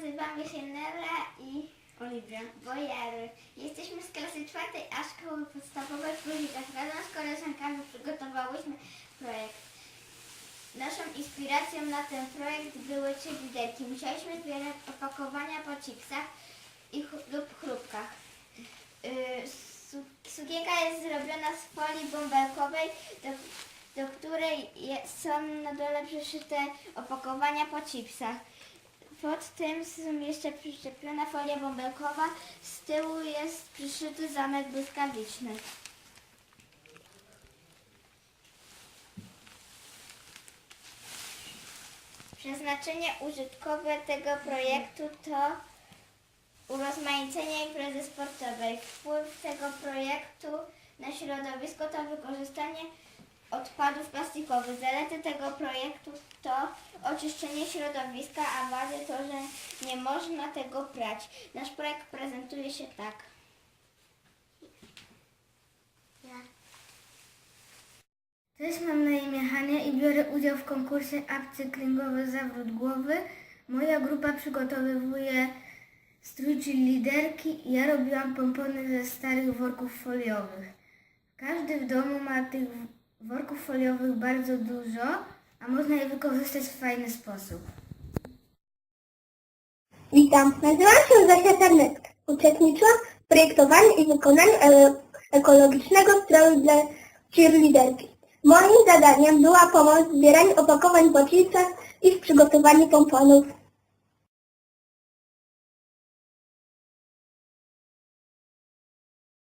nazywamy się Nela i Oliwia. Bojery. Jesteśmy z klasy czwartej A szkoły podstawowej w Królnikach. Razem z koleżankami przygotowałyśmy projekt. Naszą inspiracją na ten projekt były trzy liderki. Musieliśmy zbierać opakowania po chipsach i ch- lub chrupkach. Yy, su- sukienka jest zrobiona z folii bąbelkowej, do, do której są na dole przyszyte opakowania po chipsach. Pod tym są jeszcze przyczepiona folia bąbelkowa, z tyłu jest przyszyty zamek błyskawiczny. Przeznaczenie użytkowe tego projektu to urozmaicenie imprezy sportowej. Wpływ tego projektu na środowisko to wykorzystanie odpadów plastikowych. Zalety tego projektu to oczyszczenie środowiska, a wady to, że nie można tego prać. Nasz projekt prezentuje się tak. Cześć, mam na imię Hania i biorę udział w konkursie upcyklingowy Zawrót Głowy. Moja grupa przygotowywuje strój liderki i ja robiłam pompony ze starych worków foliowych. Każdy w domu ma tych worków foliowych bardzo dużo, a można je wykorzystać w fajny sposób. Witam, nazywam się Zosia Sarnecka. Uczestniczyłam w projektowaniu i wykonaniu e- ekologicznego stroju dla cheerleaderki. Moim zadaniem była pomoc w zbieraniu opakowań chipsach i w przygotowaniu pomponów.